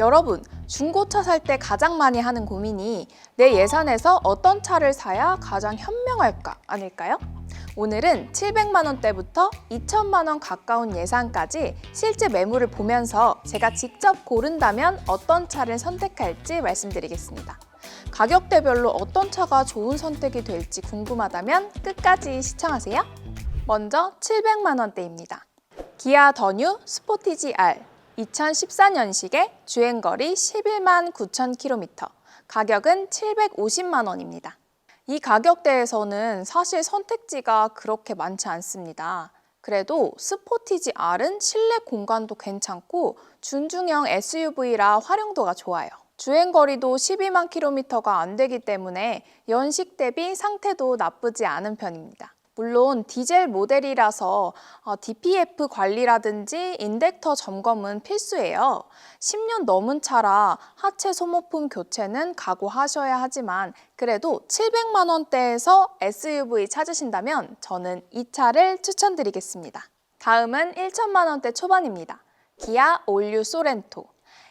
여러분, 중고차 살 때 가장 많이 하는 고민이 내 예산에서 어떤 차를 사야 가장 현명할까 아닐까요? 오늘은 700만 원대부터 2천만 원 가까운 예산까지 실제 매물을 보면서 제가 직접 고른다면 어떤 차를 선택할지 말씀드리겠습니다. 가격대별로 어떤 차가 좋은 선택이 될지 궁금하다면 끝까지 시청하세요. 먼저 700만 원대입니다. 기아 더뉴 스포티지 R 2014년식의 주행거리 11만 9천 킬로미터, 가격은 750만 원입니다. 이 가격대에서는 사실 선택지가 그렇게 많지 않습니다. 그래도 스포티지 R은 실내 공간도 괜찮고 준중형 SUV라 활용도가 좋아요. 주행 거리도 12만 킬로미터가 안 되기 때문에 연식 대비 상태도 나쁘지 않은 편입니다. 물론 디젤 모델이라서 어, DPF 관리라든지 인덱터 점검은 필수예요. 10년 넘은 차라 하체 소모품 교체는 각오하셔야 하지만 그래도 700만 원대에서 SUV 찾으신다면 저는 이 차를 추천드리겠습니다. 다음은 1천만 원대 초반입니다. 기아 올류 소렌토.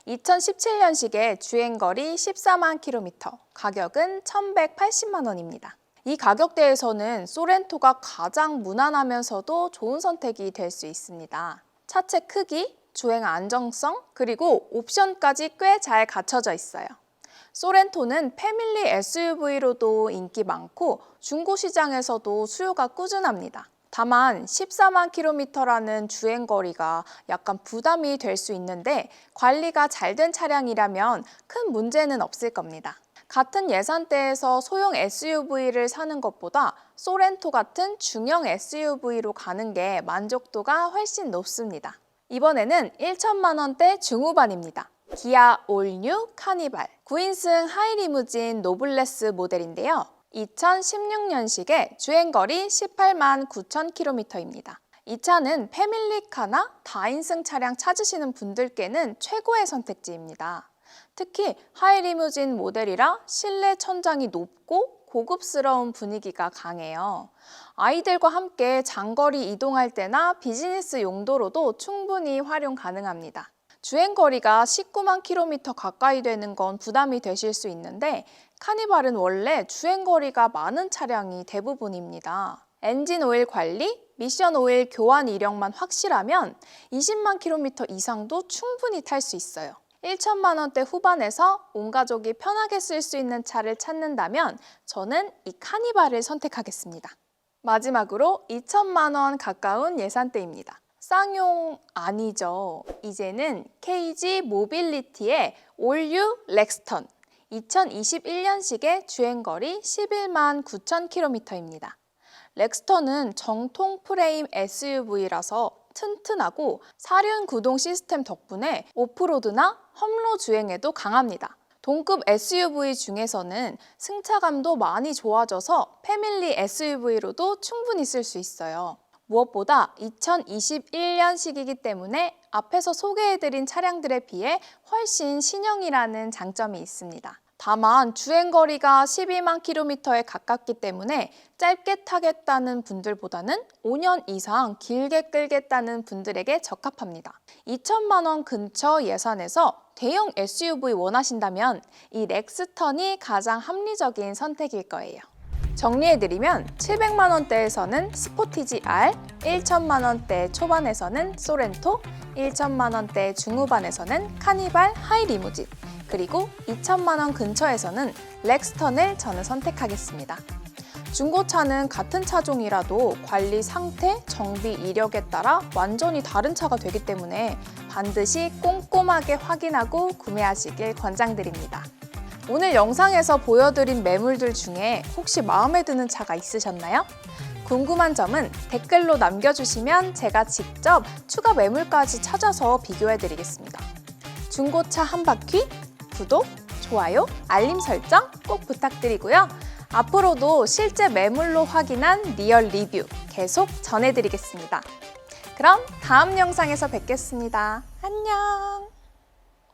2017년식의 주행거리 14만 킬로미터, 가격은 1,180만 원입니다. 이 가격대에서는 소렌토가 가장 무난하면서도 좋은 선택이 될 수 있습니다. 차체 크기, 주행 안정성, 그리고 옵션까지 꽤 잘 갖춰져 있어요. 소렌토는 패밀리 SUV로도 인기 많고 중고 시장에서도 수요가 꾸준합니다. 다만 14만 킬로미터라는 주행 거리가 약간 부담이 될 수 있는데 관리가 잘 된 차량이라면 큰 문제는 없을 겁니다. 같은 예산대에서 소형 SUV를 사는 것보다 소렌토 같은 중형 SUV로 가는 게 만족도가 훨씬 높습니다. 이번에는 1천만 원대 중후반입니다. 기아 올뉴 카니발 9인승 하이리무진 노블레스 모델인데요. 2016년식의 주행거리 18만 9천 킬로미터입니다. 이 차는 패밀리카나 다인승 차량 찾으시는 분들께는 최고의 선택지입니다. 특히 하이리무진 모델이라 실내 천장이 높고 고급스러운 분위기가 강해요. 아이들과 함께 장거리 이동할 때나 비즈니스 용도로도 충분히 활용 가능합니다. 주행 거리가 19만 킬로미터 가까이 되는 건 부담이 되실 수 있는데 카니발은 원래 주행 거리가 많은 차량이 대부분입니다. 엔진 오일 관리, 미션 오일 교환 이력만 확실하면 20만 킬로미터 이상도 충분히 탈 수 있어요. 1천만 원대 후반에서 온 가족이 편하게 쓸 수 있는 차를 찾는다면 저는 이 카니발을 선택하겠습니다. 마지막으로 2천만 원 가까운 예산대입니다. 쌍용 아니죠. 이제는 KG 모빌리티의 올유 렉스턴 2021년식의 주행거리 11만 9천 킬로미터입니다. 렉스턴은 정통 프레임 SUV라서 튼튼하고 사륜 구동 시스템 덕분에 오프로드나 험로 주행에도 강합니다. 동급 SUV 중에서는 승차감도 많이 좋아져서 패밀리 SUV로도 충분히 쓸 수 있어요. 무엇보다 2021년식이기 때문에 앞에서 소개해드린 차량들에 비해 훨씬 신형이라는 장점이 있습니다. 다만 주행거리가 12만 킬로미터에 가깝기 때문에 짧게 타겠다는 분들보다는 5년 이상 길게 끌겠다는 분들에게 적합합니다. 2천만 원 근처 예산에서 대형 SUV 원하신다면 이 렉스턴이 가장 합리적인 선택일 거예요. 정리해드리면 700만 원대에서는 스포티지 R, 1천만 원대 초반에서는 소렌토, 1천만 원대 중후반에서는 카니발 하이 리무진, 그리고 2천만 원 근처에서는 렉스턴을 저는 선택하겠습니다. 중고차는 같은 차종이라도 관리 상태, 정비 이력에 따라 완전히 다른 차가 되기 때문에 반드시 꼼꼼하게 확인하고 구매하시길 권장드립니다. 오늘 영상에서 보여드린 매물들 중에 혹시 마음에 드는 차가 있으셨나요? 궁금한 점은 댓글로 남겨주시면 제가 직접 추가 매물까지 찾아서 비교해드리겠습니다. 중고차 한 바퀴, 구독, 좋아요, 알림 설정 꼭 부탁드리고요. 앞으로도 실제 매물로 확인한 리얼 리뷰 계속 전해드리겠습니다. 그럼 다음 영상에서 뵙겠습니다. 안녕!